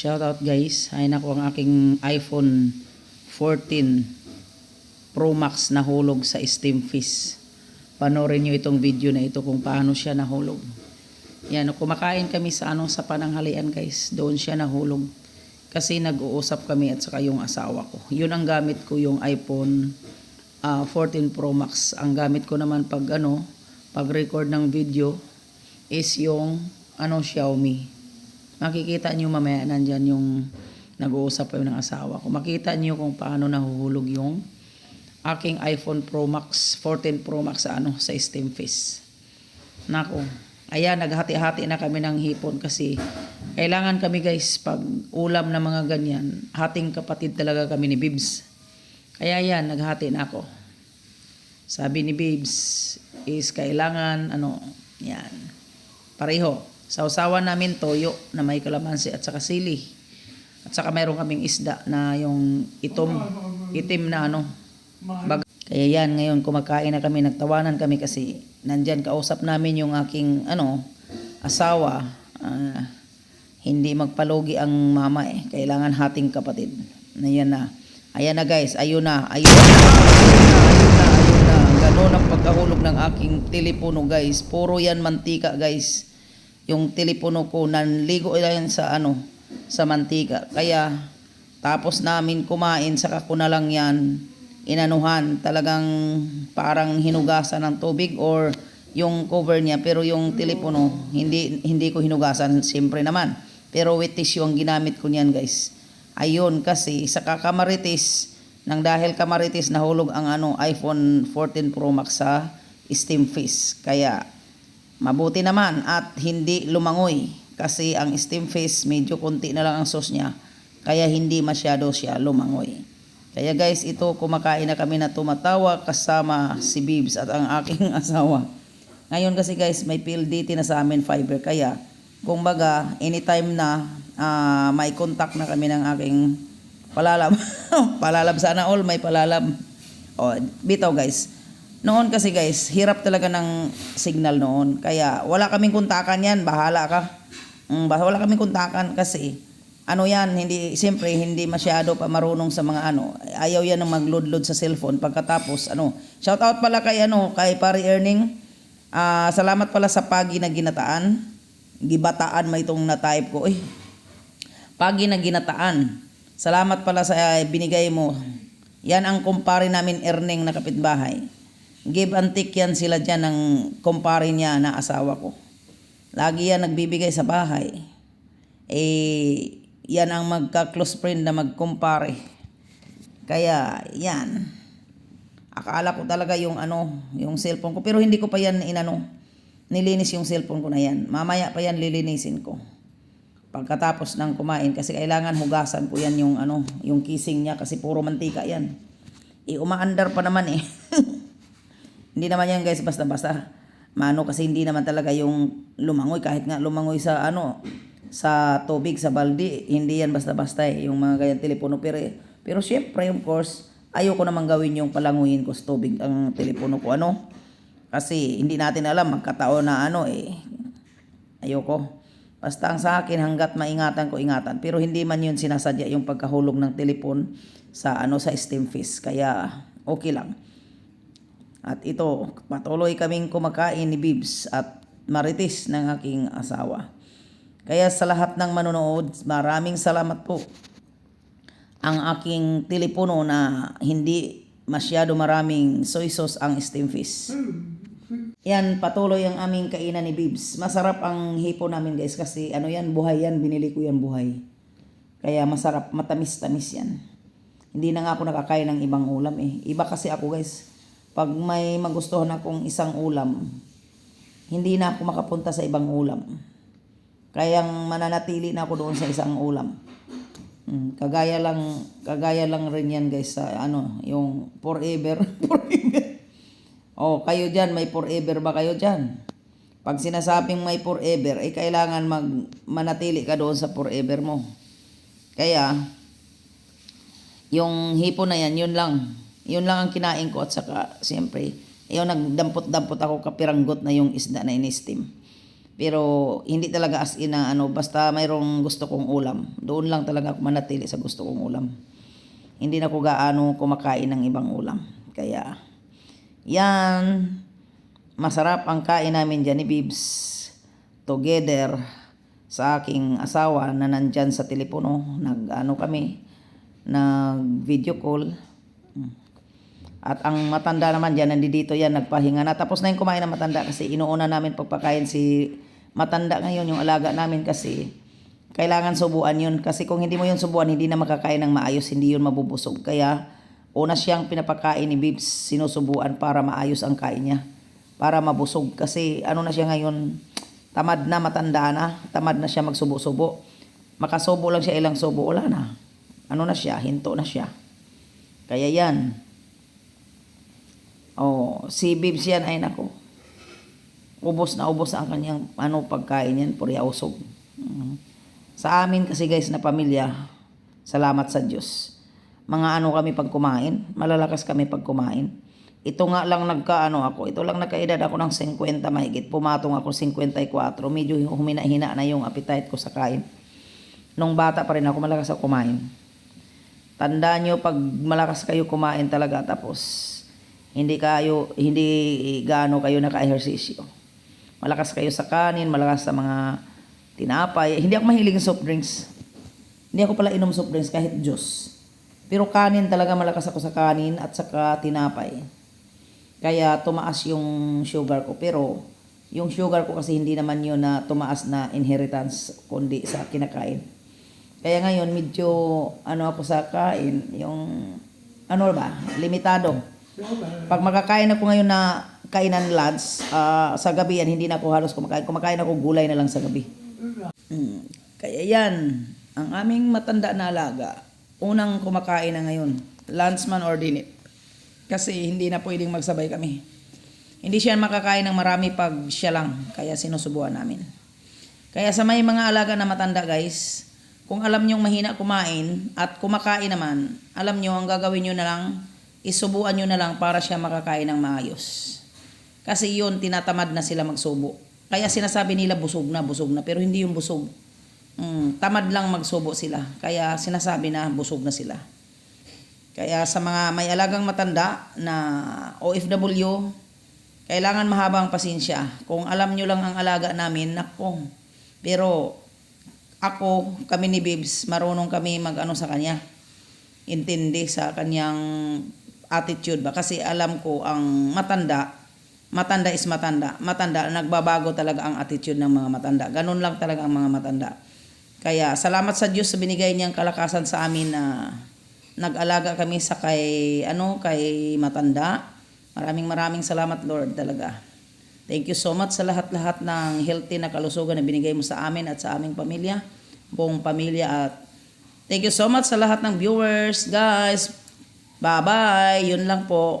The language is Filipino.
Shout out guys. Ay nako ang aking iPhone 14 Pro Max nahulog sa Steam Fish. Panoorin nyo itong video na ito kung paano siya nahulog. Yan, kumakain kami sa ano sa pananghalian guys. Doon siya nahulog. Kasi nag-uusap kami at saka yung asawa ko. Yun ang gamit ko yung iPhone ah, 14 Pro Max. Ang gamit ko naman pag ano, pag record ng video is yung ano Xiaomi. Makikita niyo mamaya nandyan yung nag-uusap kayo ng asawa ko. Makita niyo kung paano nahuhulog yung aking iPhone Pro Max 14 Pro Max sa ano sa Steam Face. Nako. Ayan, naghati-hati na kami ng hipon kasi kailangan kami guys pag ulam na mga ganyan, hating kapatid talaga kami ni Bibs. Kaya yan, naghati na ako. Sabi ni Bibs is kailangan ano, yan. Pareho. Sausawan namin toyo na may kalamansi at saka sili. At saka mayroon kaming isda na yung itom, itim na ano. Bag- Kaya yan, ngayon kumakain na kami, nagtawanan kami kasi nandyan kausap namin yung aking ano, asawa. Ah, hindi magpalugi ang mama eh. Kailangan hating kapatid. Ayan na. Ayan na guys, ayun na. Ayun na. Ayun na, ayun na, ayun na. Ganun ang pagkahulog ng aking telepono guys. Puro yan mantika guys. Yung telepono ko, nanligo yan sa ano, sa mantika. Kaya, tapos namin kumain, saka ko na lang yan inanuhan. Talagang parang hinugasan ng tubig or yung cover niya. Pero yung telepono, hindi, hindi ko hinugasan. Siyempre naman. Pero wet tissue ang ginamit ko niyan guys. Ayun kasi sa kakamaritis, nang dahil kamaritis nahulog ang ano iPhone 14 Pro Max sa Steam Face. Kaya mabuti naman at hindi lumangoy kasi ang Steam Face medyo konti na lang ang sauce niya. Kaya hindi masyado siya lumangoy. Kaya guys, ito kumakain na kami na tumatawa kasama si Bibs at ang aking asawa. Ngayon kasi guys, may PLDT na sa amin fiber. Kaya, kung baga, anytime na ah, may contact na kami ng aking palalab. palalab sana all, may palalab. O, bitaw guys. Noon kasi guys, hirap talaga ng signal noon. Kaya wala kaming kontakan yan, bahala ka. Mm, wala kaming kontakan kasi ano yan, hindi, siyempre, hindi masyado pa marunong sa mga ano, ayaw yan ng mag-load-load sa cellphone. Pagkatapos, ano, shout out pala kay, ano, kay Pari Earning, Ah, salamat pala sa pagi na ginataan, gibataan may itong na-type ko, eh, pagi na ginataan, salamat pala sa eh, binigay mo, yan ang kumpare namin Earning na kapitbahay, give and take yan sila dyan ng kumpare niya na asawa ko, lagi yan nagbibigay sa bahay, eh, yan ang magka-close friend na magkumpare. Kaya, yan. Akala ko talaga yung ano, yung cellphone ko. Pero hindi ko pa yan inano, nilinis yung cellphone ko na yan. Mamaya pa yan lilinisin ko. Pagkatapos ng kumain, kasi kailangan hugasan ko yan yung ano, yung kissing niya kasi puro mantika yan. Eh, umaandar pa naman eh. hindi naman yan guys, basta-basta. Mano kasi hindi naman talaga yung lumangoy. Kahit nga lumangoy sa ano, sa tubig, sa balde, hindi yan basta-basta eh, yung mga ganyan telepono. Pero, pero syempre, of course, ayoko naman gawin yung palanguyin ko sa tubig ang telepono ko. Ano? Kasi hindi natin alam, magkataon na ano eh. Ayoko. Basta ang sa akin, hanggat maingatan ko, ingatan. Pero hindi man yun sinasadya yung pagkahulog ng telepon sa ano sa steam fish. Kaya okay lang. At ito, patuloy kaming kumakain ni Bibs at Marites ng aking asawa. Kaya sa lahat ng manonood, maraming salamat po. Ang aking telepono na hindi masyado maraming soy sauce ang steam fish. Yan, patuloy ang aming kainan ni Bibs. Masarap ang hipo namin guys kasi ano yan, buhay yan. Binili ko yan buhay. Kaya masarap, matamis-tamis yan. Hindi na nga ako nakakain ng ibang ulam eh. Iba kasi ako guys. Pag may magustuhan akong isang ulam, hindi na ako makapunta sa ibang ulam. Kaya mananatili na ako doon sa isang ulam. Mm, kagaya lang kagaya lang rin yan guys sa ano, yung forever, forever. Oh, kayo diyan may forever ba kayo diyan? Pag sinasabing may forever, ay kailangan mag manatili ka doon sa forever mo. Kaya yung hipo na yan, yun lang. Yun lang ang kinain ko at saka siyempre, yung nagdampot-dampot ako kapiranggot na yung isda na in-steam. Pero hindi talaga as in na ano, basta mayroong gusto kong ulam. Doon lang talaga ako manatili sa gusto kong ulam. Hindi na ko gaano kumakain ng ibang ulam. Kaya, yan. Masarap ang kain namin dyan ni Bibs. Together sa aking asawa na nandyan sa telepono. Nag-ano kami, nag-video call. At ang matanda naman dyan, nandito yan, nagpahinga na. Tapos na yung kumain ng matanda kasi inuuna namin pagpakain si matanda ngayon, yung alaga namin kasi kailangan subuan yun. Kasi kung hindi mo yun subuan, hindi na makakain ng maayos, hindi yun mabubusog. Kaya una siyang pinapakain ni Bibs, sinusubuan para maayos ang kain niya. Para mabusog. Kasi ano na siya ngayon, tamad na, matanda na, tamad na siya magsubo-subo. Makasubo lang siya ilang subo, wala na. Ano na siya, hinto na siya. Kaya yan. Oh, si Bibs yan ay nako. Ubos na ubos ang kanyang ano pagkain yan, puri usog. Mm. Sa amin kasi guys na pamilya, salamat sa Diyos. Mga ano kami pag kumain, malalakas kami pag kumain. Ito nga lang nagkaano ako, ito lang nagkaedad ako ng 50 mahigit. Pumatong ako 54, medyo humina-hina na yung appetite ko sa kain. Nung bata pa rin ako, malakas ako kumain. Tandaan nyo, pag malakas kayo kumain talaga, tapos hindi kayo, hindi gaano kayo naka-ehersisyo. Malakas kayo sa kanin, malakas sa mga tinapay. Hindi ako mahilig sa soft drinks. Hindi ako pala inom soft drinks kahit juice. Pero kanin talaga malakas ako sa kanin at saka tinapay. Kaya tumaas yung sugar ko. Pero yung sugar ko kasi hindi naman yun na tumaas na inheritance kundi sa kinakain. Kaya ngayon medyo ano ako sa kain, yung ano ba, limitado. Pag makakain ako ngayon na kainan lunch, ah, sa gabi yan, hindi na ako halos kumakain. Kumakain ako gulay na lang sa gabi. Mm, Kaya yan, ang aming matanda na alaga, unang kumakain na ngayon, lunch man or dinner. Kasi hindi na pwedeng magsabay kami. Hindi siya makakain ng marami pag siya lang, kaya sinusubuan namin. Kaya sa may mga alaga na matanda guys, kung alam nyong mahina kumain at kumakain naman, alam nyo ang gagawin nyo na lang, isubuan nyo na lang para siya makakain ng maayos. Kasi yun, tinatamad na sila magsubo. Kaya sinasabi nila busog na, busog na, pero hindi yung busog. Mm, tamad lang magsubo sila. Kaya sinasabi na busog na sila. Kaya sa mga may alagang matanda na OFW, kailangan mahaba ang pasensya. Kung alam nyo lang ang alaga namin, nako. Pero ako, kami ni Bibs, marunong kami mag-ano sa kanya. Intindi sa kanyang attitude ba. Kasi alam ko ang matanda, matanda is matanda. Matanda, nagbabago talaga ang attitude ng mga matanda. Ganun lang talaga ang mga matanda. Kaya salamat sa Diyos sa binigay niyang kalakasan sa amin na nag-alaga kami sa kay ano kay matanda. Maraming maraming salamat Lord talaga. Thank you so much sa lahat-lahat ng healthy na kalusugan na binigay mo sa amin at sa aming pamilya, buong pamilya at thank you so much sa lahat ng viewers, guys. Bye-bye. Yun lang po.